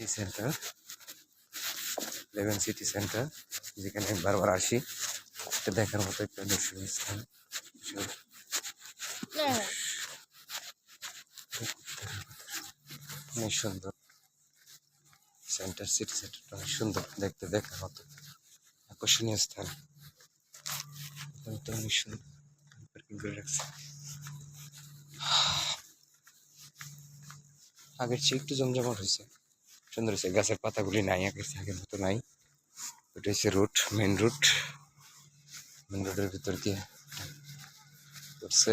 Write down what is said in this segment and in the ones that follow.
City centre Pleven city centre যেখানে আমি বারবার আসি, এটা দেখার মতো একটা দর্শনীয় স্থান। অনেক সুন্দর। সেন্টার সিটি সেন্টারটা অনেক সুন্দর দেখতে, দেখার মতো। আকর্ষণীয় স্থান। অনেক সুন্দর। করে রাখছে। আগের চেয়ে একটু জমজমাট হয়েছে। সুন্দর গাছের পাতাগুলি নাই আগের আগের মতো নাই। ওটা হচ্ছে রুট মেন রুট মেন রোডের ভিতর দিয়ে করছে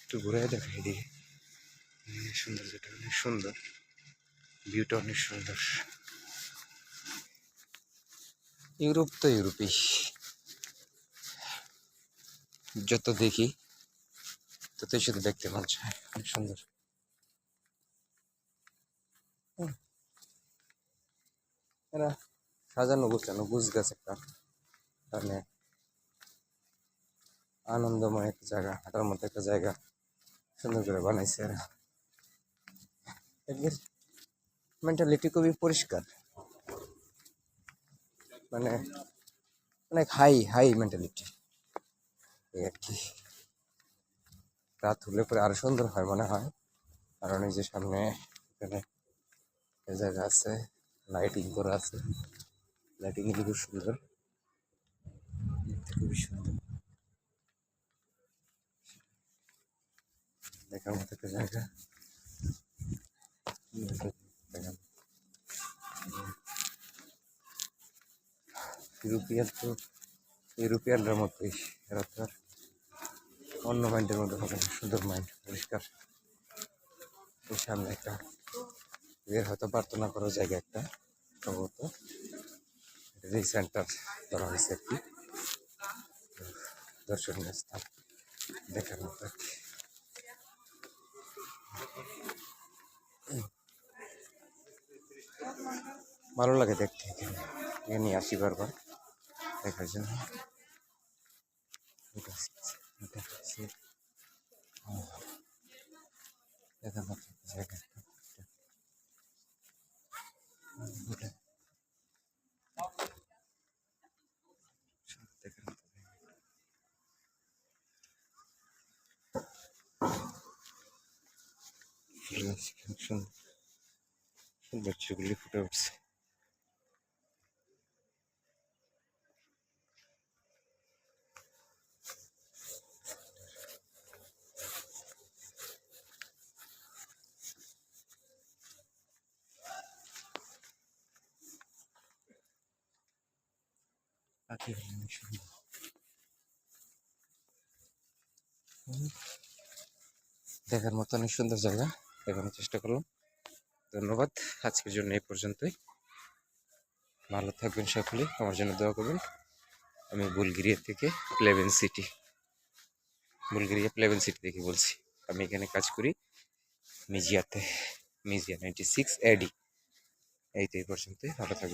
একটু ঘুরে দেখা এদিকে। সৌন্দর্যটা অনেক সুন্দর। ভিউটা অনেক সুন্দর। ইউরোপ তো ইউরোপই। যত দেখি, ততই শুধু দেখতে মন চায়। অনেক সুন্দর। এরা সাজানো গোছানো, গুছ গাছ একটা। মানে আনন্দময় একটা জায়গা, হাঁটার মতো একটা জায়গা। সুন্দর করে বানাইছে এরা। এদের মেন্টালিটি খুবই পরিষ্কার। মানে অনেক হাই হাই মেন্টালিটি এই আর কি। রাত হলে পরে আরও সুন্দর হয় মনে হয়। কারণ এই যে সামনে এখানে জায়গা আছে। লাইটিং করা আছে। লাইটিং খুব সুন্দর। খুবই সুন্দর। দেখার মতো একটা জায়গা। ইউরোপিয়ান তো ইউরোপিয়ানদের মতোই এরা তো আর অন্য মাইন্ডের মধ্যে হবে সুন্দর মাইন্ড পরিষ্কার। সামনে একটা এদের হয়তো প্রার্থনা করার জায়গা একটা, সম্ভবত। এই সেন্টার ধরা হয়েছে কি। দর্শনীয় স্থান দেখার মতো ভালো লাগে দেখতে এখানে। এখানে আসি বারবার। দেখার জন্য। এটা হচ্ছে- 13 кончан. Бачив лихрёвся. А ты ничего не দেখার মতো অনেক সুন্দর জায়গা দেখানোর চেষ্টা করলাম। ধন্যবাদ। আজকের জন্য এই পর্যন্তই। ভালো থাকবেন সকলে। আমার জন্য দোয়া করবেন। আমি বুলগেরিয়া থেকে Pleven city. Bulgaria Pleven city থেকে বলছি। আমি এখানে কাজ করি। মিজিয়াতে। Mizia ninety six A D. এই তো এই পর্যন্তই। ভালো থাকবেন।